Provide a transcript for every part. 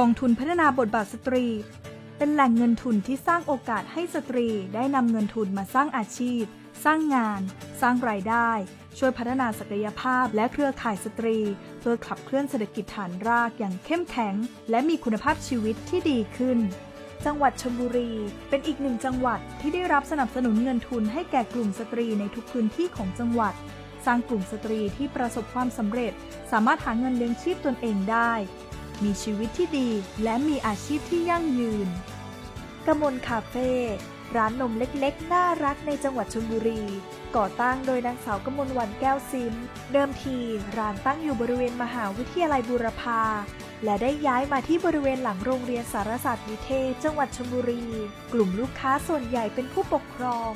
กองทุนพัฒนาบทบาทสตรี เป็นแหล่งเงินทุนที่สร้างโอกาสให้สตรีได้นำเงินทุนมาสร้างอาชีพ สร้างงาน สร้างรายได้ ช่วยพัฒนาศักยภาพและเครือข่ายสตรี เพื่อขับเคลื่อนเศรษฐกิจฐานรากอย่างเข้มแข็ง และมีคุณภาพชีวิตที่ดีขึ้นจังหวัดชลบุรี เป็นอีกหนึ่งจังหวัดที่ได้รับสนับสนุนเงินทุนให้แก่กลุ่มสตรีในทุกพื้นที่ของจังหวัด สร้างกลุ่มสตรีที่ประสบความสำเร็จ สามารถหาเงินเลี้ยงชีพตนเองได้ มีชีวิตที่ดีและมีอาชีพที่ยั่งยืน กมลคาเฟ่ร้านนมเล็กๆ น่ารักในจังหวัดชลบุรี ก่อตั้งโดยนางสาวกมลวันแก้วซิม เดิมทีร้านตั้งอยู่บริเวณมหาวิทยาลัยบูรพา และได้ย้ายมาที่บริเวณหลังโรงเรียนสารศาสตร์วิเทศ จังหวัดชลบุรี กลุ่มลูกค้าส่วนใหญ่เป็นผู้ปกครอง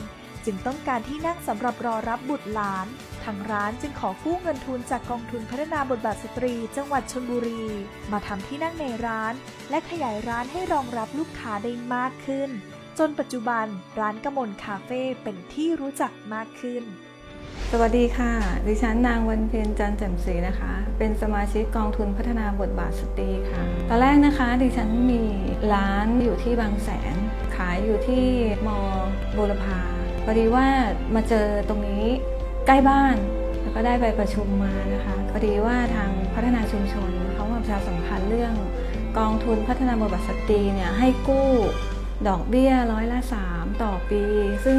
จึงต้องการที่นั่งสำหรับรอรับบุตรหลาน ทางร้านจึงขอกู้เงินทุนจากกองทุนพัฒนาบทบาทสตรี จังหวัดชลบุรี มาทำที่นั่งในร้าน และขยายร้านให้รองรับลูกค้าได้มากขึ้น จนปัจจุบันร้านกมลคาเฟ่เป็นที่รู้จักมากขึ้น สวัสดีค่ะ ดิฉันนางวันเพ็ญจันทร์แจ่มศรีนะคะ เป็นสมาชิกกองทุนพัฒนาบทบาทสตรีค่ะ ตอนแรกนะคะ ดิฉันมีร้านอยู่ที่บางแสน ขายอยู่ที่มบูรพาพอดีว่ามาเจอตรงนี้ ใกล้บ้าน แล้วก็ได้ไปประชุมมานะคะพอดีว่าทางพัฒนาชุมชนเขามาประชาสัมพันธ์เรื่อง กองทุนพัฒนาบทบาทสตรีเนี่ยให้กู้ดอกเบี้ยร้อยละ3ต่อปี ซึ่ง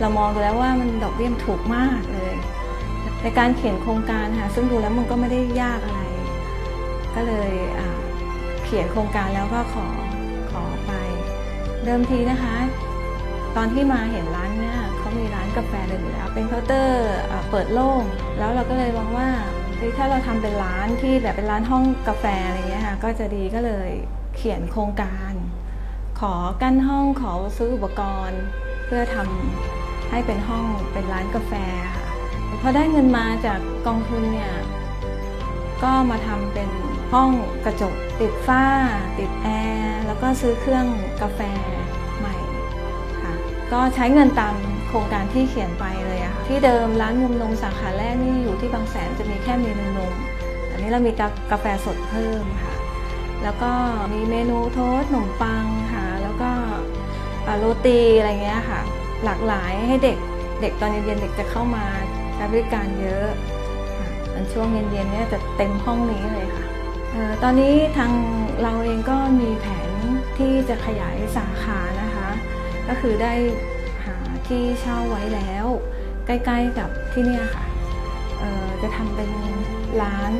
เรามองดูแล้วว่ามันดอกเบี้ยถูกมากเลย ในการเขียนโครงการค่ะซึ่งดูแล้วมันก็ไม่ได้ยากอะไร ก็เลยเขียนโครงการแล้วก็ขอขอไป เดิมทีนะคะ ตอนที่มาเห็นร้านเนี่ย มีร้านกาแฟเลยอยู่แล้วเป็นเคาน์เตอร์เปิดโล่ง แล้วเราก็เลยมองว่าถ้าเราทำเป็นร้านที่แบบเป็นร้านห้องกาแฟอะไรเงี้ยค่ะก็จะดีก็เลยเขียนโครงการ ขอกั้นห้องขอซื้ออุปกรณ์ เพื่อทำให้เป็นห้องเป็นร้านกาแฟค่ะพอได้เงินมาจากกองทุนเนี่ยก็มาทำเป็นห้องกระจกติดฝ้า ติดแอร์แล้วก็ซื้อเครื่องกาแฟใหม่ค่ะก็ใช้เงินตาม ครงการที่เขียนไปเลยอะค่ะที่เดิมร้านมุมนมสาขาแรกนี่อยู่ที่บางแสนจะมีแค่เมนูนม อันนี้เรามีกาแฟสดเพิ่มค่ะ แล้วก็มีเมนูโทสต์ขนมปังค่ะ แล้วก็โรตีอะไรเงี้ยค่ะ หลากหลายให้เด็กเด็กตอนเย็นๆเด็กจะเข้ามาใช้บริการเยอะค่ะตอนช่วงเย็นๆเนี่ยจะเต็มห้องนี้เลยค่ะออตอนนี้ทางเราเองก็มีแผนที่จะขยายสาขานะคะ ก็คือได้ ที่เช่าไว้แล้ว ใกล้ๆกับที่เนี่ยค่ะจะทำเป็นร้าน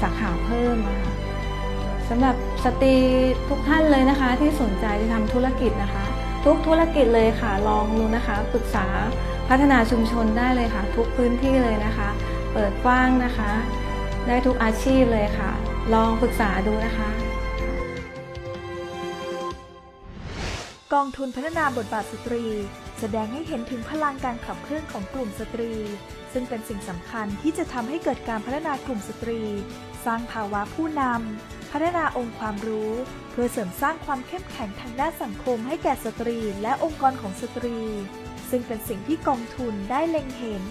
สาขาเพิ่มอะค่ะสำหรับสตรีทุกท่านเลยนะคะ ที่สนใจจะทำธุรกิจนะคะ ทุกธุรกิจเลยค่ะ ลองดูนะคะปรึกษาพัฒนาชุมชนได้เลยค่ะ ทุกพื้นที่เลยนะคะ เปิดกว้างนะคะ ได้ทุกอาชีพเลยค่ะ ลองปรึกษาดูนะคะกองทุนพัฒนาบทบาทสตรี สดงให้เห็นถึงพลังการขับเคลื่อนของกลุ่มสตรี ซึ่งเป็นสิ่งสำคัญที่จะทำให้เกิดการพัฒนากลุ่มสตรี สร้างภาวะผู้นำพัฒนาองค์ความรู้ เพื่อเสริมสร้างความเข้มแข็งทางด้านสังคมให้แก่สตรีและองค์กรของสตรี ซึ่งเป็นสิ่งที่กองทุนได้เล็งเห็น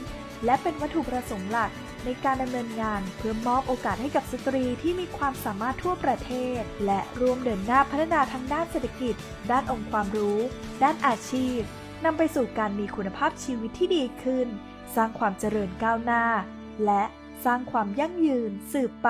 และเป็นวัตถุประสงค์หลักในการดำเนินงานเพื่อมอบโอกาสให้กับสตรีที่มีความสามารถทั่วประเทศ และร่วมเดินหน้าพัฒนาทั้งด้านเศรษฐกิจ ด้านองค์ความรู้ ด้านอาชีพ นำไปสู่การมีคุณภาพชีวิตที่ดีขึ้น สร้างความเจริญก้าวหน้า และสร้างความยั่งยืนสืบไป